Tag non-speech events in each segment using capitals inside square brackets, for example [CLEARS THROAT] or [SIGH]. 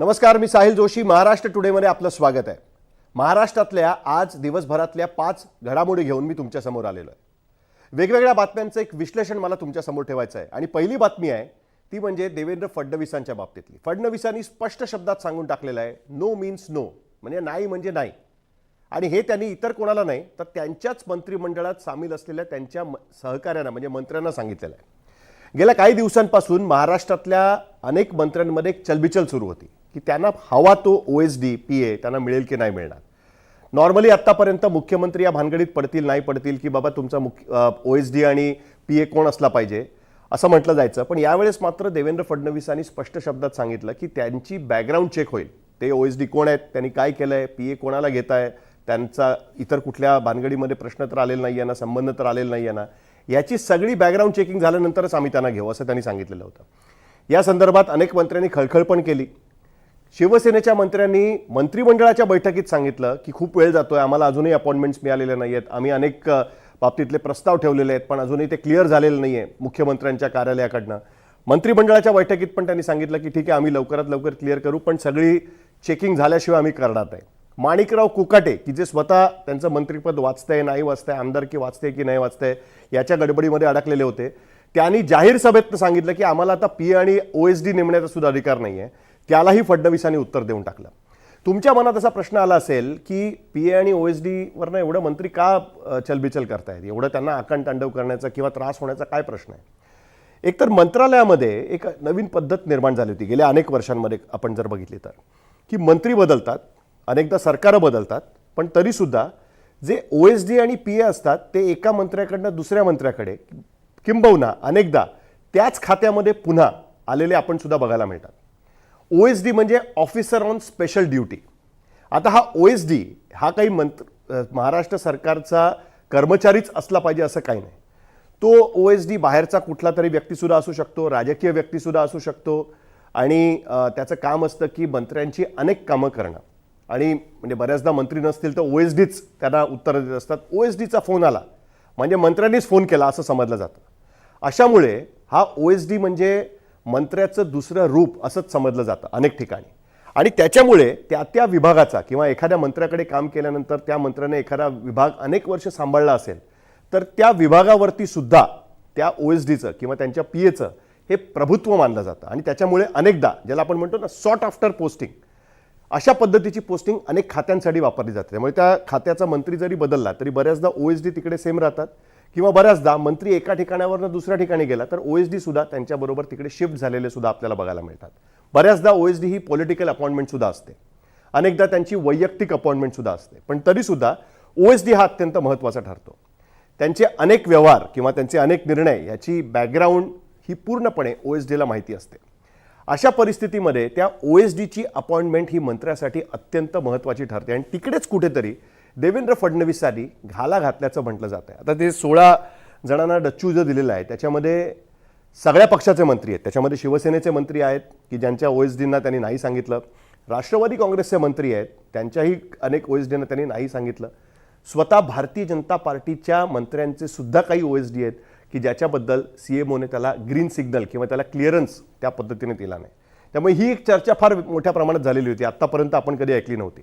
नमस्कार मी साहिल जोशी. महाराष्ट्र टुडेमध्ये आपलं स्वागत आहे. महाराष्ट्रातल्या आज दिवसभरातल्या पाच घडामोडी घेऊन मी तुमच्यासमोर आलेलो आहे. वेगवेगळ्या बातम्यांचं एक विश्लेषण मला तुमच्यासमोर ठेवायचं आहे. आणि पहिली बातमी आहे ती म्हणजे देवेंद्र फडणवीसांच्या बाबतीतली. फडणवीसांनी स्पष्ट शब्दात सांगून टाकलेलं आहे नो मीन्स नो म्हणजे नाही म्हणजे नाही. आणि हे त्यांनी इतर कोणाला नाही तर त्यांच्याच मंत्रिमंडळात सामील असलेल्या त्यांच्या म- सहकाऱ्यांना म्हणजे मंत्र्यांना सांगितलेलं आहे. गेल्या काही दिवसांपासून महाराष्ट्रातल्या अनेक मंत्र्यांमध्ये एक चलबिचल सुरू होती. की त्यांना हवा तो O S D P A त्यांना मिळेल की नाही मिळणार. नॉर्मली आत्तापर्यंत मुख्यमंत्री या भानगडीत पडतील नाही पडतील की बाबा तुमचा मुख्य ओ एस डी आणि पी ए कोण असला पाहिजे असं म्हटलं जायचं. पण यावेळेस मात्र देवेंद्र फडणवीसांनी स्पष्ट शब्दात सांगितलं की त्यांची बॅकग्राऊंड चेक होईल. ते ओ एस डी कोण आहेत त्यांनी काय केलं आहे पी ए कोणाला घेत आहे त्यांचा इतर कुठल्या भानगडीमध्ये प्रश्न तर आलेला नाही आहे ना संबंध तर आलेला नाही आहे ना याची सगळी बॅकग्राऊंड चेकिंग झाल्यानंतरच आम्ही त्यांना घेऊ असं त्यांनी सांगितलेलं होतं. या संदर्भात अनेक मंत्र्यांनी खळखळ पण केली. शिवसेनेच्या मंत्र्यांनी मंत्रिमंडळाच्या बैठकीत सांगितलं की खूप वेळ जातोय आम्हाला अजूनही अपॉइंटमेंट्स मिळालेल्या नाही आहेत आम्ही अनेक बाबतीतले प्रस्ताव ठेवलेले आहेत पण अजूनही ते क्लिअर झालेलं नाही आहे मुख्यमंत्र्यांच्या कार्यालयाकडनं. मंत्रिमंडळाच्या बैठकीत पण त्यांनी सांगितलं की ठीक आहे आम्ही लवकरात लवकर क्लिअर करू पण सगळी चेकिंग झाल्याशिवाय आम्ही करणार आहे माणिकराव कुकाटे की जे स्वतः त्यांचं मंत्रिपद वाचतंय नाही वाचतंय आमदारकी वाचते की नाही वाचतंय याच्या गडबडीमध्ये अडकलेले होते. त्यांनी जाहीर सभेत सांगितलं की आम्हाला आता पी आणि ओ एस डी नेमण्याचा सुद्धा अधिकार नाही आहे त्यालाही फडणवीसांनी उत्तर देऊन टाकलं. तुमच्या मनात असा प्रश्न आला असेल की पी ए आणि ओ एस डीवरनं एवढं मंत्री का चलबिचल करतायत? एवढं त्यांना आकण तांडव करण्याचा किंवा त्रास होण्याचा काय प्रश्न आहे? एकतर मंत्रालयामध्ये एक नवीन पद्धत निर्माण झाली होती. गेल्या अनेक वर्षांमध्ये आपण जर बघितली तर. की मंत्री बदलतात अनेकदा सरकारं बदलतात पण तरीसुद्धा जे ओ एस डी आणि पी ए असतात ते एका मंत्र्याकडनं दुसऱ्या मंत्र्याकडे किंबहुना अनेकदा त्याच खात्यामध्ये पुन्हा आलेले आपण सुद्धा बघायला मिळतात. ओ एस डी म्हणजे ऑफिसर ऑन स्पेशल ड्युटी आता हा ओ एस डी हा काही मंत्र महाराष्ट्र सरकारचा कर्मचारीच असला पाहिजे असं काही नाही. तो ओ एस डी बाहेरचा कुठला तरी व्यक्तीसुद्धा असू शकतो राजकीय व्यक्तीसुद्धा असू शकतो आणि त्याचं काम असतं की मंत्र्यांची अनेक कामं करणं. आणि म्हणजे बऱ्याचदा मंत्री नसतील तर ओ एस डीच त्यांना उत्तरं देत असतात. ओ एस डीचा फोन आला म्हणजे मंत्र्यांनीच फोन केला असं समजलं जातं. अशामुळे हा ओ एस डी म्हणजे मंत्र्याचं दुसरं रूप असंच समजलं जातं अनेक ठिकाणी. आणि त्याच्यामुळे त्या त्या विभागाचा किंवा एखाद्या मंत्र्याकडे काम केल्यानंतर त्या मंत्र्याने एखादा विभाग अनेक वर्ष सांभाळला असेल तर त्या विभागावरती सुद्धा त्या ओ एस डीचं किंवा त्यांच्या पी एचं हे प्रभुत्व मानलं जातं. आणि त्याच्यामुळे अनेकदा ज्याला आपण म्हणतो ना सॉर्ट आफ्टर पोस्टिंग अशा पद्धतीची पोस्टिंग अनेक खात्यांसाठी वापरली जाते. त्यामुळे त्या खात्याचा मंत्री जरी बदलला तरी बऱ्याचदा ओ एस डी तिकडे सेम राहतात. किंवा बऱ्याचदा मंत्री एका ठिकाणावरनं दुसऱ्या ठिकाणी गेला तर ओ एस डी सुद्धा त्यांच्याबरोबर तिकडे शिफ्ट झालेले सुद्धा आपल्याला बघायला मिळतात. बऱ्याचदा ओ एस डी ही पॉलिटिकल अपॉइंटमेंट सुद्धा असते. अनेकदा त्यांची वैयक्तिक अपॉइंटमेंट सुद्धा असते. पण तरीसुद्धा ओ एस डी हा अत्यंत महत्त्वाचा ठरतो. त्यांचे अनेक व्यवहार किंवा त्यांचे अनेक निर्णय याची बॅकग्राऊंड ही पूर्णपणे ओ एस डीला माहिती असते. अशा परिस्थितीमध्ये त्या ओ एस डीची अपॉइंटमेंट ही मंत्र्यासाठी अत्यंत महत्त्वाची ठरते. आणि तिकडेच कुठेतरी देवेंद्र फडणवीसांनी घाला घातल्याचं म्हटलं जातं आता ते सोळा जणांना डच्चू जो दिलेला आहे त्याच्यामध्ये सगळ्या पक्षाचे मंत्री आहेत. त्याच्यामध्ये शिवसेनेचे मंत्री आहेत की ज्यांच्या ओ एस डींना त्यांनी नाही सांगितलं. राष्ट्रवादी काँग्रेसचे मंत्री आहेत त्यांच्याही अनेक ओ एस डींना त्यांनी नाही सांगितलं. स्वतः भारतीय जनता पार्टीच्या मंत्र्यांचे सुद्धा काही ओ एस डी आहेत की ज्याच्याबद्दल सी एम ओने त्याला ग्रीन सिग्नल किंवा त्याला क्लिअरन्स त्या पद्धतीने दिला नाही. त्यामुळे ही एक चर्चा फार मोठ्या प्रमाणात झालेली होती. आत्तापर्यंत आपण कधी ऐकली नव्हती.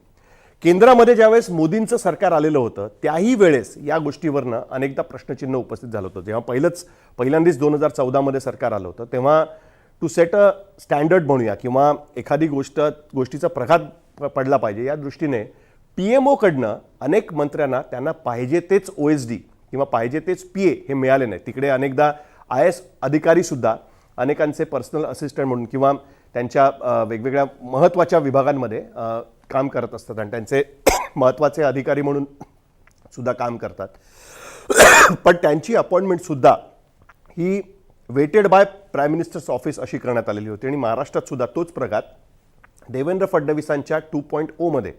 केंद्रामध्ये ज्यावेळेस मोदींचं सरकार आलेलं होतं त्याही वेळेस या गोष्टीवरनं अनेकदा प्रश्नचिन्ह उपस्थित झालं होतं. जेव्हा पहिलंच पहिल्यांदाच दोन हजार चौदामध्ये सरकार आलं होतं तेव्हा टू सेट अ स्टँडर्ड म्हणूया किंवा एखादी गोष्ट गोष्टीचा प्रघात प- पडला पाहिजे या दृष्टीने पी एम ओकडनं अनेक मंत्र्यांना त्यांना पाहिजे तेच ओ एस डी किंवा पाहिजे तेच पी ए हे मिळाले नाही तिकडे अनेकदा आय एस अधिकारीसुद्धा अनेकांचे पर्सनल असिस्टंट म्हणून किंवा त्यांच्या वेगवेगळ्या महत्त्वाच्या विभागांमध्ये काम करत असतात आणि त्यांचे [COUGHS] महत्त्वाचे अधिकारी म्हणून सुद्धा काम करतात. [COUGHS] पण त्यांची अपॉइंटमेंटसुद्धा ही vetted by prime minister's office अशी करण्यात आलेली होती आणि महाराष्ट्रात सुद्धा तोच प्रघात देवेंद्र फडणवीसांच्या टू पॉईंट ओमध्ये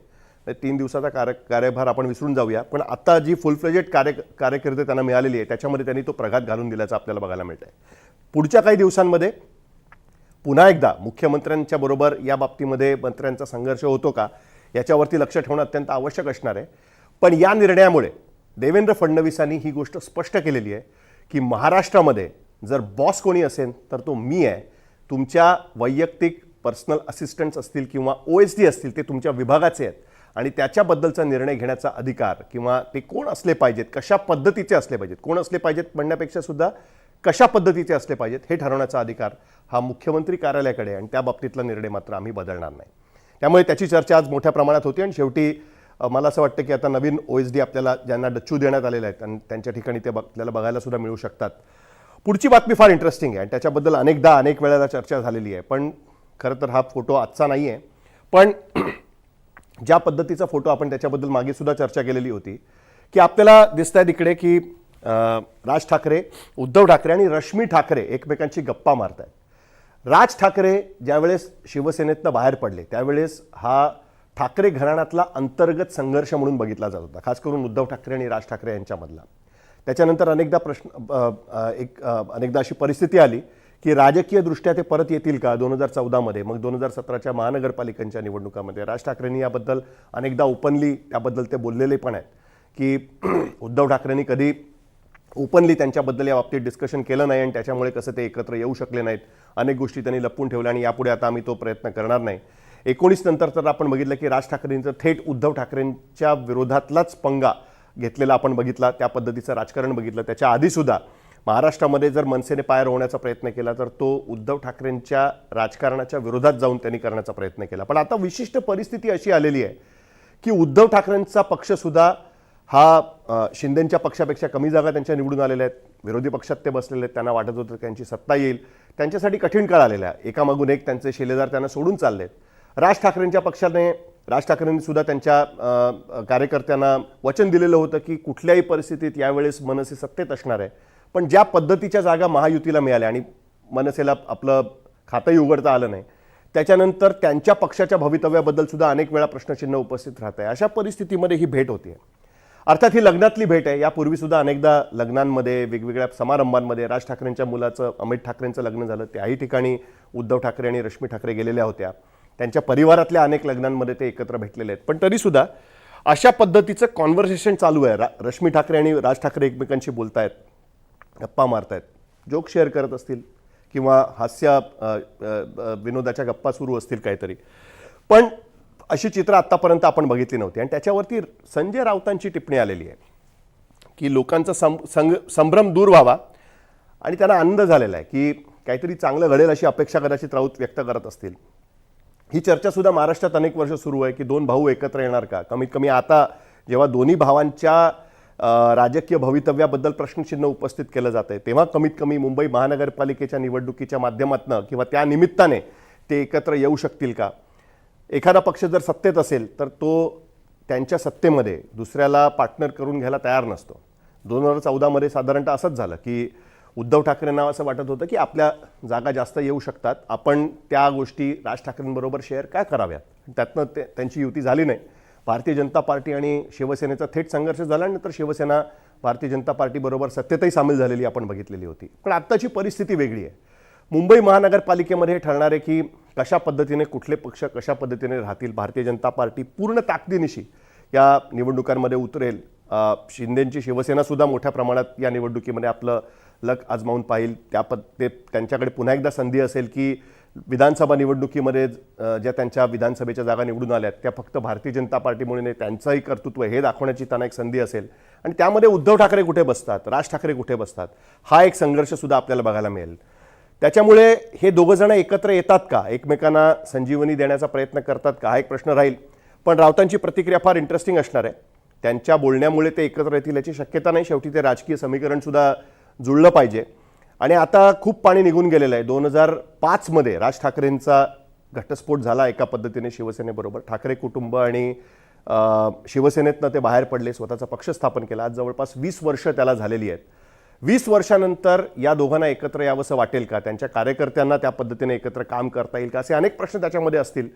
तीन दिवसाचा कार्य कार्यभार आपण विसरून जाऊया पण आता जी फुल फ्लेजेड कार्य कार्यकिर्दी त्यांना मिळालेली आहे त्याच्यामध्ये त्यांनी तो प्रघात घालून दिल्याचा आपल्याला बघायला मिळत आहे पुढच्या काही दिवसांमध्ये पुन्हा एकदा मुख्यमंत्र्यांच्या बरोबर या बाबतीमध्ये मंत्र्यांचा संघर्ष होतो का याच्यावरती लक्ष ठेवणं अत्यंत आवश्यक असणार आहे. पण या निर्णयामुळे देवेंद्र फडणवीसांनी ही गोष्ट स्पष्ट केलेली आहे की महाराष्ट्रामध्ये जर बॉस कोणी असेल तर तो मी आहे. तुमच्या वैयक्तिक पर्सनल असिस्टंट्स असतील किंवा ओ एस डी असतील ते तुमच्या विभागाचे आहेत. आणि त्याच्याबद्दलचा निर्णय घेण्याचा अधिकार किंवा ते कोण असले पाहिजेत कशा पद्धतीचे असले पाहिजेत कोण असले पाहिजेत म्हणण्यापेक्षा सुद्धा कशा पद्धतीचे असले पाहिजेत हे ठरवण्याचा अधिकार हा मुख्यमंत्री कार्यालयाकडे आणि त्या बाबतीतला निर्णय मात्र आम्ही बदलणार नाही. त्यामुळे त्याची चर्चा आज मोठ्या प्रमाणात होती आणि शेवटी मला असं वाटतं की आता नवीन ओ एस डी आपल्याला ज्यांना डच्चू देण्यात आलेले आहेत आणि त्यांच्या ठिकाणी ते आपल्याला बघायला सुद्धा मिळू शकतात. पुढची बातमी फार इंटरेस्टिंग आहे आणि त्याच्याबद्दल अनेकदा अनेक वेळेला चर्चा झालेली आहे. पण खरं तर हा फोटो आजचा नाही आहे पण [CLEARS THROAT] ज्या पद्धतीचा फोटो आपण त्याच्याबद्दल मागे सुद्धा चर्चा केलेली होती की आपल्याला दिसत आहे तिकडे की राज ठाकरे उद्धव ठाकरे आणि रश्मी ठाकरे एकमेकांची गप्पा मारत आहेत राज ठाकरे ज्यावेळेस शिवसेनेतनं बाहेर पडले त्यावेळेस हा ठाकरे घराण्यातला अंतर्गत संघर्ष म्हणून बघितला जात होता खास करून उद्धव ठाकरे आणि राज ठाकरे यांच्यामधला. त्याच्यानंतर अनेकदा प्रश्न एक अनेकदा अशी परिस्थिती आली की राजकीयदृष्ट्या ते परत येतील का दोन हजार चौदामध्ये मग दोन हजार सतराच्या महानगरपालिकांच्या निवडणुकामध्ये? राज ठाकरेंनी याबद्दल अनेकदा ओपनली त्याबद्दल ते बोललेले पण आहेत की [CLEARS THROAT] उद्धव ठाकरेंनी कधी ओपनली त्यांच्याबद्दल या बाबतीत डिस्कशन केलं नाही आणि त्याच्यामुळे कसं ते एकत्र येऊ शकले नाहीत. अनेक गोष्टी त्यांनी लपवून ठेवल्या आणि यापुढे आता आम्ही तो प्रयत्न करणार नाही. एकोणीस नंतर तर आपण बघितलं की राज ठाकरेंचं थेट उद्धव ठाकरेंच्या विरोधातलाच पंगा घेतलेला आपण बघितला. त्या पद्धतीचं राजकारण बघितलं. त्याच्या आधीसुद्धा महाराष्ट्रामध्ये जर मनसेने पायर होण्याचा प्रयत्न केला तर तो उद्धव ठाकरेंच्या राजकारणाच्या विरोधात जाऊन त्यांनी करण्याचा प्रयत्न केला. पण आता विशिष्ट परिस्थिती अशी आलेली आहे की उद्धव ठाकरेंचा पक्षसुद्धा हा शिंदेंच्या शिंदेच्या पक्षापेक्षा कमी जागा त्यांच्या निवडून आलेल्या आहेत. विरोधी पक्षात ते बसलेले आहेत. त्यांना वाटत होतं त्यांची सत्ता येईल. त्यांच्यासाठी कठीण काळ आलेला आहे. एकामागून एक त्यांचे शिलेदार त्यांना सोडून चाललेत राज ठाकरेंच्या पक्षाने राज ठाकरेंनी सुद्धा त्यांच्या कार्यकर्त्यांना वचन दिलेलं होतं की कुठल्याही परिस्थितीत यावेळेस मनसे सत्तेत असणार आहे. पण ज्या पद्धतीच्या जागा महायुतीला मिळाल्या आणि मनसेला आपलं खातंही उघडता आलं नाही त्याच्यानंतर त्यांच्या पक्षाच्या भवितव्याबद्दल सुद्धा अनेक वेळा प्रश्नचिन्ह उपस्थित राहत आहे. अशा परिस्थितीमध्ये ही भेट होती अर्थात ही लग्नातली भेट आहे. यापूर्वी सुद्धा अनेकदा लग्नांमध्ये वेगवेगळ्या समारंभांमध्ये राज ठाकरेंच्या मुलाचं अमित ठाकरेंचं लग्न झालं. त्याही ठिकाणी उद्धव ठाकरे आणि रश्मी ठाकरे गेलेल्या होत्या. त्यांच्या परिवारातल्या अनेक लग्नांमध्ये ते एकत्र भेटलेले आहेत. पण तरीसुद्धा अशा पद्धतीचं कॉन्व्हर्सेशन चालू आहे. रा रश्मी ठाकरे आणि राज ठाकरे एकमेकांशी बोलतायत गप्पा मारतायत जोक शेअर करत असतील किंवा हास्य विनोदाच्या गप्पा सुरू असतील काहीतरी. पण अशी चित्र आत्तापर्यंत आपण बघितली नव्हती. आणि त्याच्यावरती संजय राऊतांची टिप्पणी आलेली आहे की लोकांचा सं संग संभ्रम दूर व्हावा. आणि त्यांना आनंद झालेला आहे की काहीतरी चांगलं घडेल अशी अपेक्षा कदाचित राऊत व्यक्त करत असतील. ही चर्चासुद्धा महाराष्ट्रात अनेक वर्ष सुरू आहे की दोन भाऊ एकत्र येणार का? कमीत कमी आता जेव्हा दोन्ही भावांच्या राजकीय भवितव्याबद्दल प्रश्नचिन्ह उपस्थित केलं जात आहे तेव्हा कमीत कमी मुंबई महानगरपालिकेच्या निवडणुकीच्या माध्यमातनं किंवा त्या निमित्ताने ते एकत्र येऊ शकतील का? एखादा पक्ष जर सत्तेत असेल तर तो त्यांच्या सत्तेमध्ये दुसऱ्याला पार्टनर करून घ्यायला तयार नसतो. दोन हजार चौदामध्ये साधारणतः असंच झालं की उद्धव ठाकरेंना असं वाटत होतं की आपल्या जागा जास्त येऊ शकतात. आपण त्या गोष्टी राज ठाकरेंबरोबर शेअर काय कराव्यात? त्यातनं ते त्यांची युती झाली नाही. भारतीय जनता पार्टी आणि शिवसेनेचा थेट संघर्ष झाला नंतर शिवसेना भारतीय जनता पार्टीबरोबर सत्तेतही सामील झालेली आपण बघितलेली होती. पण आत्ताची परिस्थिती वेगळी आहे. मुंबई महानगरपालिकेमध्ये हे की कशा पद्धतीने कुठले पक्ष कशा पद्धतीने राहतील? भारतीय जनता पार्टी पूर्ण ताकदीनिशी या निवडणुकांमध्ये उतरेल. शिंदेंची शिवसेनासुद्धा मोठ्या प्रमाणात या निवडणुकीमध्ये आपलं लक आजमावून पाहिल. त्या पद ते त्यांच्याकडे पुन्हा एकदा संधी असेल की विधानसभा निवडणुकीमध्ये ज्या त्यांच्या विधानसभेच्या जागा निवडून आल्या त्या फक्त भारतीय जनता पार्टीमुळे नाही त्यांचंही कर्तृत्व हे दाखवण्याची त्यांना एक संधी असेल. आणि त्यामध्ये उद्धव ठाकरे कुठे बसतात? राज ठाकरे कुठे बसतात? हा एक संघर्षसुद्धा आपल्याला बघायला मिळेल. त्याच्यामुळे हे दोघंजणं एकत्र येतात का? एकमेकांना संजीवनी देण्याचा प्रयत्न करतात का? हा एक प्रश्न राहील. पण राऊतांची प्रतिक्रिया फार इंटरेस्टिंग असणार आहे. त्यांच्या बोलण्यामुळे ते एकत्र येतील याची शक्यता नाही. शेवटी ते राजकीय समीकरणसुद्धा जुळलं पाहिजे. आणि आता खूप पाणी निघून गेलेलं आहे. दोन हजार पाचमध्ये राज ठाकरेंचा घटस्फोट झाला एका पद्धतीने शिवसेनेबरोबर. ठाकरे कुटुंब आणि शिवसेनेतनं ते बाहेर पडले स्वतःचा पक्ष स्थापन केला. आज जवळपास वीस वर्ष त्याला झालेली आहेत. वीस वर्षानंतर या दोघांना एकत्र यावंसं वाटेल का? त्यांच्या कार्यकर्त्यांना त्या पद्धतीने एकत्र काम करता येईल का? असे अनेक प्रश्न त्याच्यामध्ये असतील.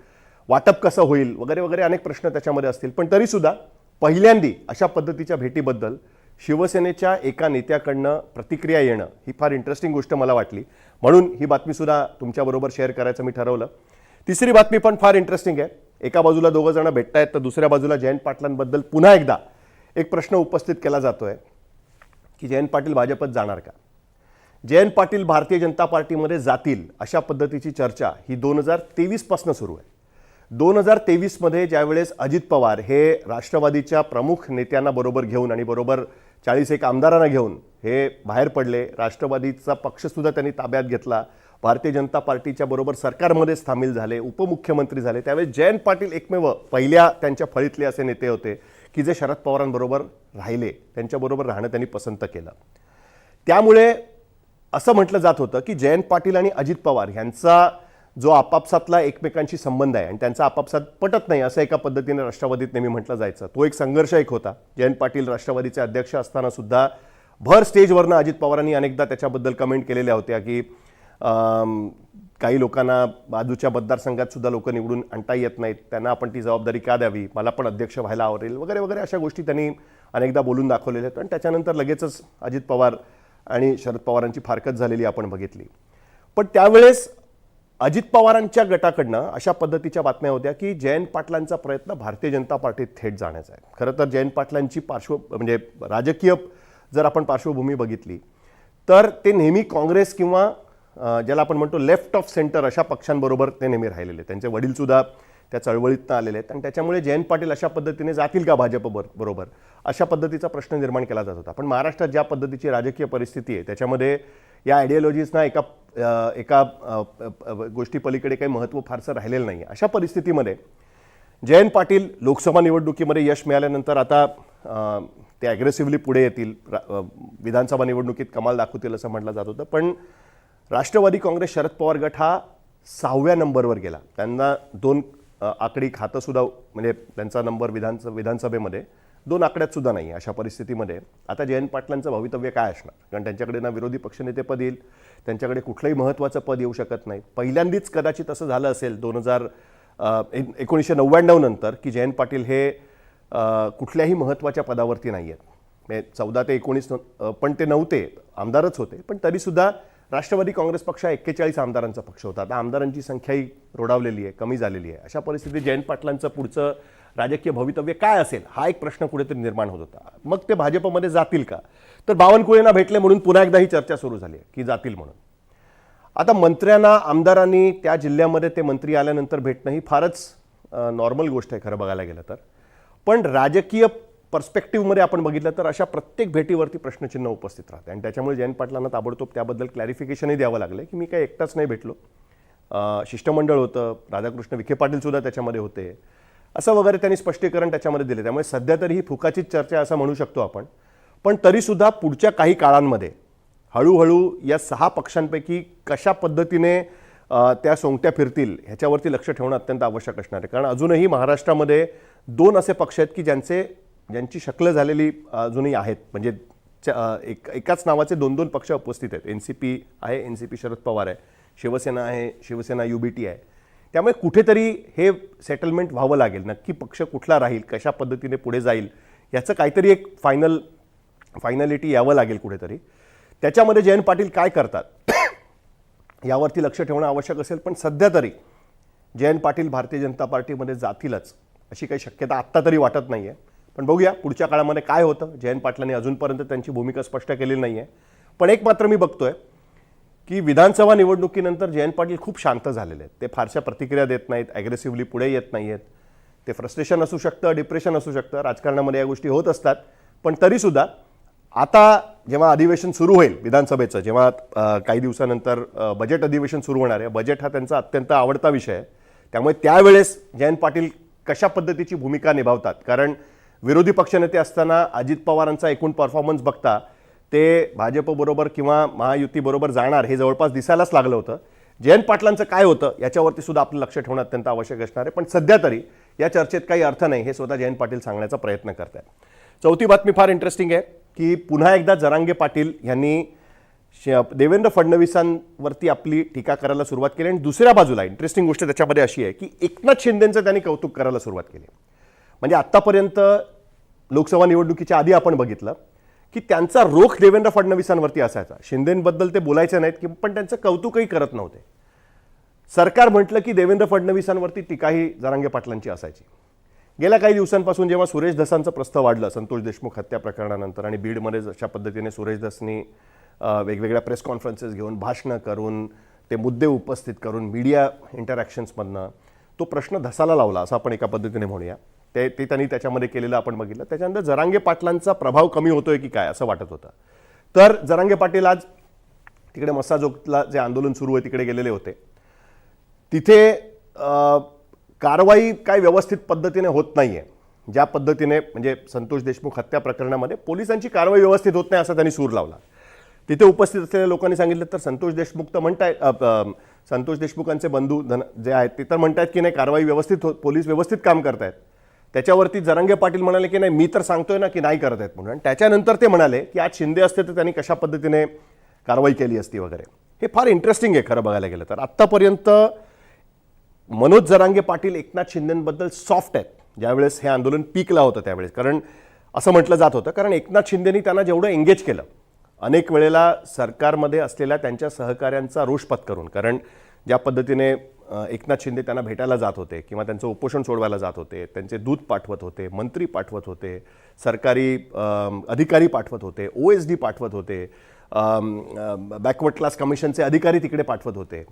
वाटप कसं होईल? वगैरे वगैरे अनेक प्रश्न त्याच्यामध्ये असतील. पण तरीसुद्धा पहिल्यांदी अशा पद्धतीच्या भेटीबद्दल शिवसेनेच्या एका नेत्याकडनं प्रतिक्रिया येणं ही फार इंटरेस्टिंग गोष्ट मला वाटली. म्हणून ही बातमीसुद्धा तुमच्याबरोबर शेअर करायचं मी ठरवलं. तिसरी बातमी पण फार इंटरेस्टिंग आहे. एका बाजूला दोघं जण भेटतायत तर दुसऱ्या बाजूला जयंत पाटलांबद्दल पुन्हा एकदा एक प्रश्न उपस्थित केला जातोय. की जयंत पाटील भाजपत जाणार का? जयंत पाटील भारतीय जनता पार्टीमध्ये जातील अशा पद्धतीची चर्चा ही दोन हजार तेवीसपासून सुरू आहे. दोन हजार तेवीसमध्ये ज्यावेळेस अजित पवार हे राष्ट्रवादीच्या प्रमुख नेत्यांना बरोबर घेऊन आणि बरोबर चाळीस एक आमदारांना घेऊन हे बाहेर पडले राष्ट्रवादीचा पक्षसुद्धा त्यांनी ताब्यात घेतला भारतीय जनता पार्टीच्या बरोबर सरकारमध्ये सामील झाले उपमुख्यमंत्री झाले त्यावेळेस जयंत पाटील एकमेव पहिल्या त्यांच्या फळीतले असे नेते होते. की जे शरद पवारांबरोबर राहिले त्यांच्याबरोबर राहणं त्यांनी पसंत केलं. त्यामुळे असं म्हटलं जात होतं की जयंत पाटील आणि अजित पवार यांचा जो आपापसातला एकमेकांशी संबंध आहे आणि त्यांचा आपापसात पटत नाही असं एका पद्धतीने राष्ट्रवादीत नेहमी म्हटलं जायचं. तो एक संघर्ष एक होता. जयंत पाटील राष्ट्रवादीचे अध्यक्ष असताना सुद्धा भर स्टेजवरनं अजित पवारांनी अनेकदा त्याच्याबद्दल कमेंट केलेल्या होत्या की काही लोकांना बाजूच्या मतदारसंघात सुद्धा लोक निवडून आणता येत नाहीत. त्यांना आपण ती जबाबदारी का द्यावी? मला पण अध्यक्ष व्हायला आवडेल. वगैरे वगैरे अशा गोष्टी त्यांनी अनेकदा बोलून दाखवलेल्या आहेत. आणि त्याच्यानंतर लगेचच अजित पवार आणि शरद पवारांची फारकत झालेली आपण बघितली. पण त्यावेळेस अजित पवारांच्या गटाकडनं अशा पद्धतीच्या बातम्या होत्या की जयंत पाटलांचा प्रयत्न भारतीय जनता पार्टीत थेट जाण्याचा आहे. खरं तर जयंत पाटलांची पार्श्व म्हणजे राजकीय जर आपण पार्श्वभूमी बघितली तर ते नेहमी काँग्रेस किंवा ज्याला आपण म्हणतो लेफ्ट ऑफ सेंटर अशा पक्षांबरोबर ते नेहमी राहिलेले. त्यांचे वडीलसुद्धा त्या चळवळीतनं आलेले आहेत. आणि त्याच्यामुळे जयंत पाटील अशा पद्धतीने जातील का भाजप बरोबर? अशा पद्धतीचा प्रश्न निर्माण केला जात होता. पण महाराष्ट्रात ज्या पद्धतीची राजकीय परिस्थिती आहे त्याच्यामध्ये या आयडिओलॉजीजना एका एका गोष्टी पलीकडे काही महत्त्व फारसं राहिलेलं नाही अशा परिस्थितीमध्ये जयंत पाटील लोकसभा निवडणुकीमध्ये यश मिळाल्यानंतर आता ते ॲग्रेसिव्हली पुढे येतील. विधानसभा निवडणुकीत कमाल दाखवतील असं म्हटलं जात होतं. पण राष्ट्रवादी काँग्रेस शरद पवार गट हा सहाव्या नंबरवर गेला. त्यांना दोन आकडी खातंसुद्धा म्हणजे त्यांचा नंबर विधानस विधानसभेमध्ये दोन आकड्यात सुद्धा नाही अशा परिस्थितीमध्ये. आता जयंत पाटलांचं भवितव्य काय असणार? कारण त्यांच्याकडे ना विरोधी पक्षनेतेपद येईल त्यांच्याकडे कुठलंही महत्त्वाचं पद येऊ शकत नाही. पहिल्यांदीच कदाचित असं झालं असेल दोन हजार एकोणीसशे नव्याण्णव नंतर की जयंत पाटील हे कुठल्याही महत्त्वाच्या पदावरती नाही आहेत म्हणजे चौदा ते एकोणीस पण ते नव्हते आमदारच होते पण तरीसुद्धा राष्ट्रवादी काँग्रेस पक्ष हा एक्केचाळीस आमदारांचा पक्ष होता. आता आमदारांची संख्याही रोडावलेली आहे कमी झालेली आहे. अशा परिस्थितीत जयंत पाटलांचं पुढचं राजकीय भवितव्य काय असेल? हा एक प्रश्न कुठेतरी निर्माण होत होता. मग ते भाजपमध्ये जातील का? तर बावनकुळेंना भेटले म्हणून पुन्हा एकदा ही चर्चा सुरू झाली आहे की जातील म्हणून. आता मंत्र्यांना आमदारांनी त्या जिल्ह्यामध्ये ते मंत्री आल्यानंतर भेटणं ही फारच नॉर्मल गोष्ट आहे खरं बघायला गेलं तर. पण राजकीय पर्स्पेक्टिव्हमध्ये आपण बघितलं तर अशा प्रत्येक भेटीवरती प्रश्नचिन्ह उपस्थित राहते. आणि त्याच्यामुळे जयंत पाटलांना ताबडतोब त्याबद्दल क्लॅरिफिकेशनही द्यावं लागलं की मी काही एकटाच नाही भेटलो. शिष्टमंडळ होतं राधाकृष्ण विखे पाटीलसुद्धा त्याच्यामध्ये होते. असं वगैरे त्यांनी स्पष्टीकरण त्याच्यामध्ये दिले. त्यामुळे सध्या तरी ही फुकाचीच चर्चा असं म्हणू शकतो आपण. पण तरीसुद्धा पुढच्या काही काळांमध्ये हळूहळू या सहा पक्षांपैकी कशा पद्धतीने त्या सोंगट्या फिरतील ह्याच्यावरती लक्ष ठेवणं अत्यंत आवश्यक असणार आहे. कारण अजूनही महाराष्ट्रामध्ये दोन असे पक्ष आहेत की ज्यांचे ज्यांची शकलं झालेली अजूनही आहेत. म्हणजे एक एकाच नावाचे दोन दोन पक्ष उपस्थित आहेत. एन सी पी आहे N C P Sharad Pawar आहे शिवसेना आहे शिवसेना यू बी टी आहे. त्यामुळे कुठेतरी हे सेटलमेंट व्हावं लागेल. नक्की पक्ष कुठला राहील कशा पद्धतीने पुढे जाईल याचं काहीतरी एक फायनल फायनॅलिटी यावं लागेल कुठेतरी. त्याच्यामध्ये जयंत पाटील काय करतात? [COUGHS] यावरती लक्ष ठेवणं आवश्यक असेल पण सध्या तरी जयंत पाटील भारतीय जनता पार्टीमध्ये जातीलच अशी काही शक्यता आत्ता तरी वाटत नाही आहे पण बघूया पुढच्या काळामध्ये काय होतं. जयंत पाटलांनी अजूनपर्यंत त्यांची भूमिका स्पष्ट केलेली नाही आहे पण एक मात्र मी बघतोय की विधानसभा निवडणुकीनंतर जयंत पाटील खूप शांत झालेले आहेत. ते फारशा प्रतिक्रिया देत नाहीत ॲग्रेसिव्हली पुढे येत नाही आहेत ते फ्रस्ट्रेशन असू शकतं डिप्रेशन असू शकतं राजकारणामध्ये या गोष्टी होत असतात. पण तरीसुद्धा आता जेव्हा अधिवेशन सुरू होईल विधानसभेचं जेव्हा काही दिवसानंतर बजेट अधिवेशन सुरू होणार आहे बजेट हा त्यांचा अत्यंत आवडता विषय आहे. त्यामुळे त्यावेळेस जयंत पाटील कशा पद्धतीची भूमिका निभावतात? कारण विरोधी पक्षनेते असताना अजित पवारांचा एकूण परफॉर्मन्स बघता ते भाजपबरोबर किंवा महायुतीबरोबर जाणार हे जवळपास दिसायलाच लागलं होतं. जयंत पाटलांचं काय होतं याच्यावरती सुद्धा आपलं लक्ष ठेवणं अत्यंत आवश्यक असणार आहे. पण सध्या तरी या चर्चेत काही अर्थ नाही हे स्वतः जयंत पाटील सांगण्याचा प्रयत्न करत आहेत चौथी बातमी फार इंटरेस्टिंग आहे की पुन्हा एकदा जरांगे पाटील यांनी देवेंद्र फडणवीसांवरती आपली टीका करायला सुरुवात केली आणि दुसऱ्या बाजूला इंटरेस्टिंग गोष्ट त्याच्यामध्ये अशी आहे की एकनाथ शिंदेंचं त्यांनी कौतुक करायला सुरुवात केली. म्हणजे आत्तापर्यंत लोकसभा निवडणुकीच्या आधी आपण बघितलं की त्यांचा रोख देवेंद्र फडणवीसांवरती असायचा. शिंदेबद्दल ते बोलायचे नाहीत की पण त्यांचं कौतुकही करत नव्हते. सरकार म्हटलं की देवेंद्र फडणवीसांवरती टीकाही जरांगे पाटलांची असायची. गेल्या काही दिवसांपासून जेव्हा सुरेश धसांचं प्रस्ताव वाढलं संतोष देशमुख हत्या प्रकरणानंतर आणि बीडमध्ये जशा पद्धतीने सुरेश धसनी वेगवेगळ्या प्रेस कॉन्फरन्सेस घेऊन भाषणं करून ते मुद्दे उपस्थित करून मीडिया इंटरॅक्शन्समधनं तो प्रश्न धसाला लावला असं आपण एका पद्धतीने म्हणूया. ते ते त्यांनी त्याच्यामध्ये केलेलं आपण बघितलं. त्याच्यानंतर जरांगे पाटलांचा प्रभाव कमी होतोय की काय असं वाटत होतं. तर जरांगे पाटील आज तिकडे मस्साजोगला जे आंदोलन सुरू आहे तिकडे गेलेले होते. तिथे कारवाई काय व्यवस्थित पद्धतीने होत नाहीये. ज्या पद्धतीने म्हणजे संतोष देशमुख हत्या प्रकरणामध्ये पोलिसांची कारवाई व्यवस्थित होत नाही असा त्यांनी सूर लावला. तिथे उपस्थित असलेल्या लोकांनी सांगितलं तर संतोष देशमुख तर म्हणतायत संतोष देशमुखांचे बंधू धन जे आहेत ते तर म्हणतायत की नाही कारवाई व्यवस्थित होत पोलीस व्यवस्थित काम करतायत. त्याच्यावरती जरांगे पाटील म्हणाले की नाही मी तर सांगतोय ना की नाही करत आहेत म्हणून. आणि त्याच्यानंतर ते म्हणाले की आज शिंदे असते तर त्यांनी कशा पद्धतीने कारवाई केली असती वगैरे. हे फार इंटरेस्टिंग आहे खरं बघायला गेलं तर. आत्तापर्यंत मनोज जरांगे पाटील एकनाथ शिंदेबद्दल सॉफ्ट आहेत. ज्यावेळेस हे आंदोलन पीकला होतं त्यावेळेस. कारण असं म्हटलं जात होतं. कारण एकनाथ शिंदेनी त्यांना जेवढं एंगेज केलं अनेक वेळेला सरकारमध्ये असलेल्या त्यांच्या सहकाऱ्यांचा रोष पत्करून. कारण ज्या पद्धतीने एकनाथ शिंदे त्यांना भेटायला जात होते किंवा त्यांचं उपोषण सोडवायला जात होते त्यांचे दूत पाठवत होते मंत्री पाठवत होते सरकारी अधिकारी पाठवत होते ओ एस डी पाठवत होते बॅकवर्ड क्लास कमिशनचे अधिकारी तिकडे पाठवत होते.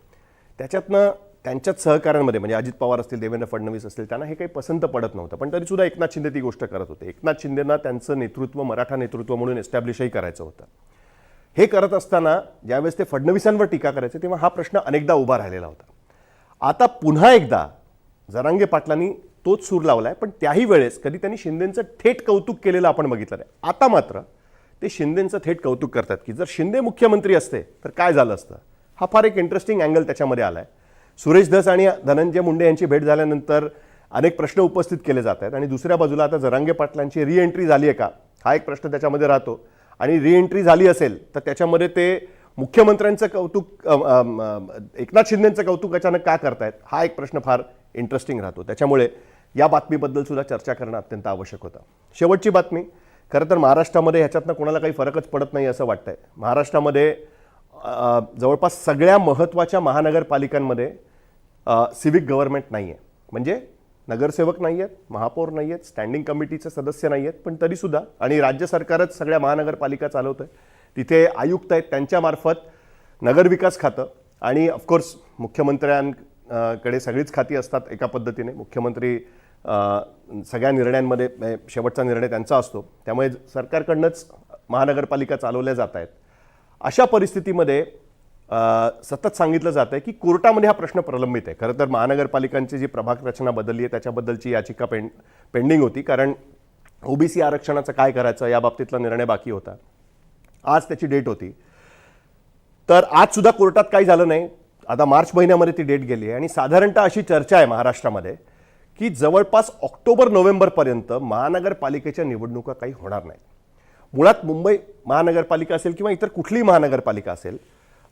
त्याच्यातनं त्यांच्याच सहकाऱ्यांमध्ये म्हणजे अजित पवार असतील देवेंद्र फडणवीस असतील त्यांना हे काही पसंत पडत नव्हतं. पण तरीसुद्धा एकनाथ शिंदे ती गोष्ट करत होते. एकनाथ शिंदेना त्यांचं नेतृत्व मराठा नेतृत्व म्हणून एस्टॅब्लिशही करायचं होतं. हे करत असताना ज्यावेळेस ते फडणवीसांवर टीका करायचे तेव्हा हा प्रश्न अनेकदा उभा राहिलेला होता. आता पुन्हा एकदा जरांगे पाटलांनी तोच सूर लावलाय पण त्याही वेळेस कधी त्यांनी शिंदेंचं थेट कौतुक केलेलं आपण बघितलं नाही. आता मात्र ते शिंदेंचं थेट कौतुक करतात की जर शिंदे मुख्यमंत्री असते तर काय झालं असतं? हा फार एक इंटरेस्टिंग अँगल त्याच्यामध्ये आलाय. सुरेश धस आणि धनंजय मुंडे यांची भेट झाल्यानंतर अनेक प्रश्न उपस्थित केले जात आहेत. आणि दुसऱ्या बाजूला आता जरांगे पाटलांची रिएंट्री झाली आहे का? हा एक प्रश्न त्याच्यामध्ये राहतो. आणि रिएंट्री झाली असेल तर त्याच्यामध्ये ते मुख्यमंत्र्यांचं कौतुक एकनाथ शिंदेचं कौतुक अचानक का करतायत? हा एक प्रश्न फार इंटरेस्टिंग राहतो. त्याच्यामुळे या बातमीबद्दल सुद्धा चर्चा करणं अत्यंत आवश्यक होतं. शेवटची बातमी खरं तर महाराष्ट्रामध्ये ह्याच्यातनं कोणाला काही फरकच पडत नाही असं वाटतंय. महाराष्ट्रामध्ये जवळपास सगळ्या महत्त्वाच्या महानगरपालिकांमध्ये सिव्हिक गव्हर्नमेंट नाही आहे म्हणजे नगरसेवक नाही आहेत महापौर नाही आहेत स्टँडिंग कमिटीचे सदस्य नाही आहेत पण तरीसुद्धा आणि राज्य सरकारच सगळ्या महानगरपालिका चालवतं आहे तिथे आयुक्त आहेत त्यांच्यामार्फत नगरविकास खातं आणि ऑफकोर्स मुख्यमंत्र्यांकडे सगळीच खाती असतात एका पद्धतीने. मुख्यमंत्री सगळ्या निर्णयांमध्ये म्हणजे शेवटचा निर्णय त्यांचा असतो. त्यामुळे सरकारकडनंच महानगरपालिका चालवल्या जात आहेत. अशा परिस्थितीमध्ये सतत सांगितलं जातं आहे की कोर्टामध्ये हा प्रश्न प्रलंबित आहे. खरं तर महानगरपालिकांची जी प्रभाग रचना बदलली आहे त्याच्याबद्दलची याचिका पेंड पेंडिंग होती. कारण ओबीसी आरक्षणाचं काय करायचं या बाबतीतला निर्णय बाकी होता. आज त्याची डेट होती. तर आज सुद्धा कोर्टात काही झालं नाही. आता मार्च महिन्यामध्ये ती डेट गेली आहे. आणि साधारणतः अशी चर्चा आहे महाराष्ट्रामध्ये की जवळपास ऑक्टोबर नोव्हेंबरपर्यंत महानगरपालिकेच्या निवडणुका काही होणार नाहीत. मुळात मुंबई महानगरपालिका असेल किंवा इतर कुठलीही महानगरपालिका असेल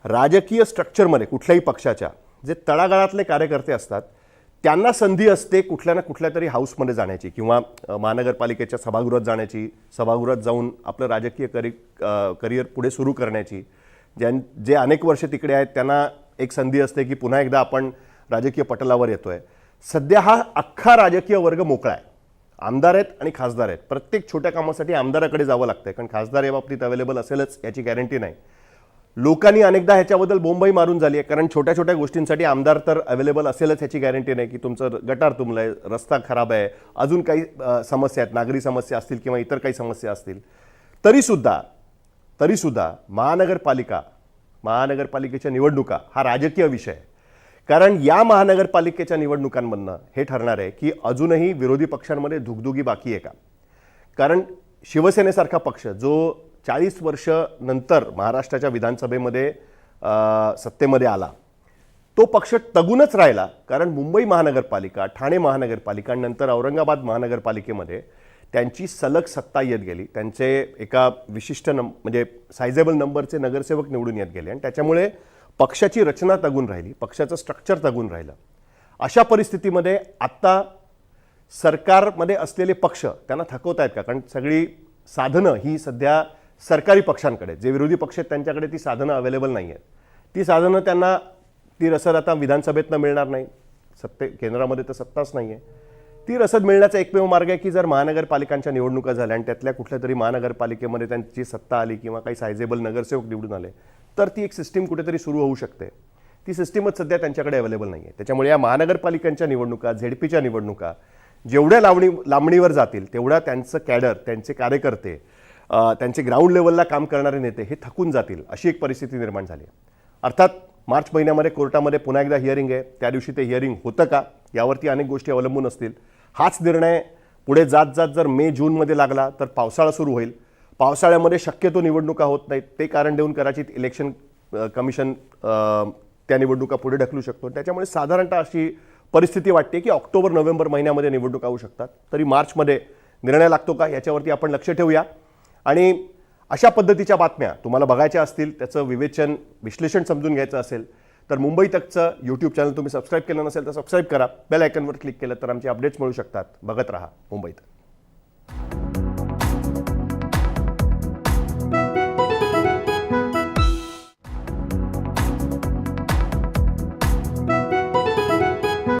राजकीय स्ट्रक्चरमध्ये कुठल्याही पक्षाच्या जे तळागाळातले कार्यकर्ते असतात त्यांना संधी असते कुठल्या ना कुठल्या तरी हाऊसमध्ये जाण्याची किंवा महानगरपालिकेच्या सभागृहात जाण्याची सभागृहात जाऊन आपलं राजकीय करि करिअर पुढे सुरू करण्याची. ज्यां जे अनेक वर्ष तिकडे आहेत त्यांना एक संधी असते की पुन्हा एकदा आपण राजकीय पटलावर येतो आहे सध्या हा अख्खा राजकीय वर्ग मोकळा आहे. आमदार आहेत आणि खासदार आहेत. प्रत्येक छोट्या कामासाठी आमदाराकडे जावं लागतं आहे कारण खासदार या बाबतीत अवेलेबल असेलच याची गॅरंटी नाही. लोकांनी अनेकदा ह्याच्याबद्दल बोंबई मारून झाली आहे. कारण छोट्या छोट्या गोष्टींसाठी आमदार तर अवेलेबल असेलच ह्याची गॅरंटी नाही की तुमचं गटार तुंबलंय रस्ता खराब आहे अजून काही समस्या आहेत नागरी समस्या असतील किंवा इतर काही समस्या असतील. तरीसुद्धा तरीसुद्धा महानगरपालिका महानगरपालिकेच्या निवडणुका हा राजकीय विषय आहे. कारण या महानगरपालिकेच्या निवडणुकांमधनं हे ठरणार आहे की अजूनही विरोधी पक्षांमध्ये धुगधुगी बाकी आहे का? कारण शिवसेनेसारखा पक्ष जो चाळीस वर्ष नंतर महाराष्ट्राच्या विधानसभेमध्ये सत्तेमध्ये आला. तो पक्ष तगूनच राहिला कारण मुंबई महानगरपालिका ठाणे महानगरपालिका आणि नंतर औरंगाबाद महानगरपालिकेमध्ये त्यांची सलग सत्ता येत गेली. त्यांचे एका विशिष्ट नंब म्हणजे सायझेबल नंबरचे नगरसेवक निवडून येत गेले आणि त्याच्यामुळे पक्षाची रचना तगून राहिली पक्षाचं स्ट्रक्चर तगून राहिलं. अशा परिस्थितीमध्ये आत्ता सरकारमध्ये असलेले पक्ष त्यांना थकवत आहेत का? कारण सगळी साधनं ही सध्या सरकारी पक्षांकडे जे विरोधी पक्ष आहेत त्यांच्याकडे ती साधनं अवेलेबल नाही आहेत. ती साधनं त्यांना ती रसद आता विधानसभेतनं मिळणार नाही. सत्ते केंद्रामध्ये तर सत्ताच नाही आहे ती रसद मिळण्याचा एकमेव मार्ग आहे की जर महानगरपालिकांच्या निवडणुका झाल्या आणि त्यातल्या कुठल्या तरी महानगरपालिकेमध्ये त्यांची सत्ता आली किंवा काही सायझेबल नगरसेवक निवडून आले तर ती एक सिस्टीम कुठेतरी सुरू होऊ शकते. ती सिस्टीमच सध्या त्यांच्याकडे अवेलेबल नाही आहे त्याच्यामुळे या महानगरपालिकांच्या निवडणुका झेडपीच्या निवडणुका जेवढ्या लावणी लांबणीवर जातील तेवढ्या त्यांचं कॅडर त्यांचे कार्यकर्ते त्यांचे ग्राउंड लेवलला काम करणारे नेते हे थकून जातील अशी एक परिस्थिती निर्माण झाली आहे. अर्थात मार्च महिन्यामध्ये कोर्टामध्ये पुन्हा एकदा हिअरिंग आहे. त्या दिवशी ते हिअरिंग होतं का? यावरती अनेक गोष्टी अवलंबून असतील. हाच निर्णय पुढे जात जात जर मे जूनमध्ये लागला तर पावसाळा सुरू होईल. पावसाळ्यामध्ये शक्यतो निवडणुका होत नाहीत. ते कारण देऊन कदाचित इलेक्शन कमिशन त्या निवडणुका पुढे ढकलू शकतो. त्याच्यामुळे साधारणतः अशी परिस्थिती वाटते की ऑक्टोबर नोव्हेंबर महिन्यामध्ये निवडणुका होऊ शकतात. तरी मार्चमध्ये निर्णय लागतो का? याच्यावरती आपण लक्ष ठेवूया. आणि अशा पद्धतीच्या बातम्या तुम्हाला बघायच्या असतील त्याचं विवेचन विश्लेषण समजून घ्यायचं असेल तर मुंबई तकचं यूट्यूब चॅनल तुम्ही सबस्क्राईब केलं नसेल तर सबस्क्राईब करा. बेल आयकनवर क्लिक केलं तर आमचे अपडेट्स मिळू शकतात. बघत राहा मुंबईत.